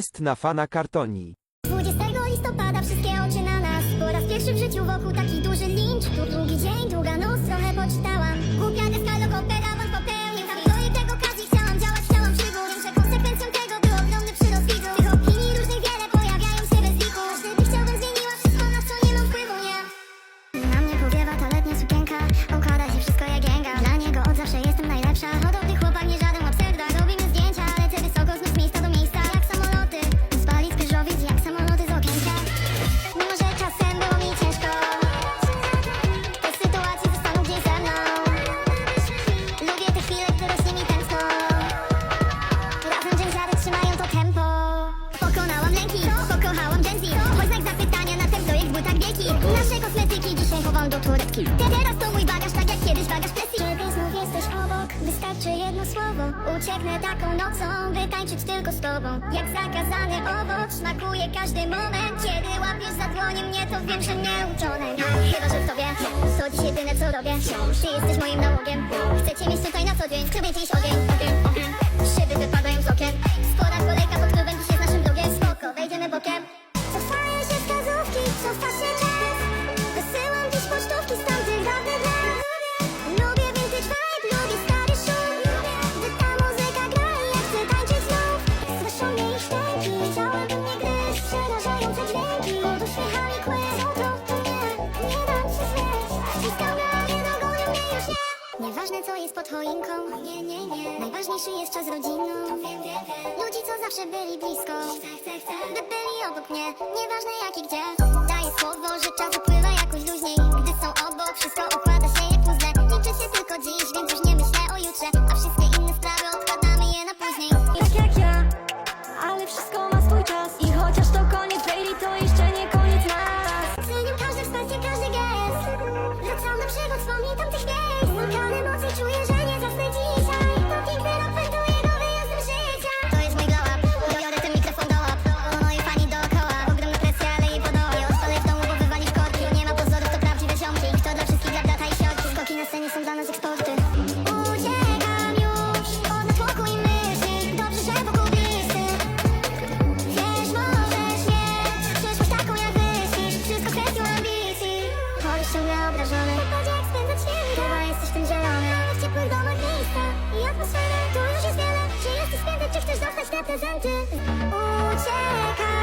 Jest na fana kartoni. 20 listopada wszystkie oczy na nas. Po raz pierwszy w życiu wokół taki duży lincz. Tu długi dzień, długa noc, trochę poczytałam do Te teraz to mój bagaż, tak jak kiedyś bagaż presji Kiedy znów jesteś obok, wystarczy jedno słowo. Ucieknę taką nocą, by tańczyć tylko z tobą. Jak zakazany owoc, smakuje każdy moment. Kiedy łapiesz za dłonie mnie, to wiem, że nie uczone. Chyba, że w tobie, to dziś jedyne co robię. Ty jesteś moim nałogiem. Chcę cię mieć tutaj na co dzień, chcę mieć dziś ogień, ogień, ogień. Szyby wypadają z okien. Spora kolejka pod klubem, dzisiaj z naszym drogiem. Spoko, wejdziemy bokiem. Cofają się wskazówki, cofa się co jest pod choinką. Nie, nie, nie. Najważniejszy jest czas rodziną. To Ludzi, co zawsze byli blisko. Chcę, chcę, chcę. By byli obok mnie. Nieważne jak i gdzie. Daję słowo, że czas upływa jakoś luźniej. Gdy są obok, wszystko układa się jak puzzle. Liczy się tylko dziś, więc już nie myślę o jutrze. A wszystkie inne sprawy odkładamy je na później. Tak jak ja Ale wszystko ma swój czas. I chociaż to koniec Bailey, to jeszcze nie koniec nas. Cenię każde wsparcie, każdy gest. Wracam do przygód, wspomnij tamtych miejsc Chúa prezenty ucieka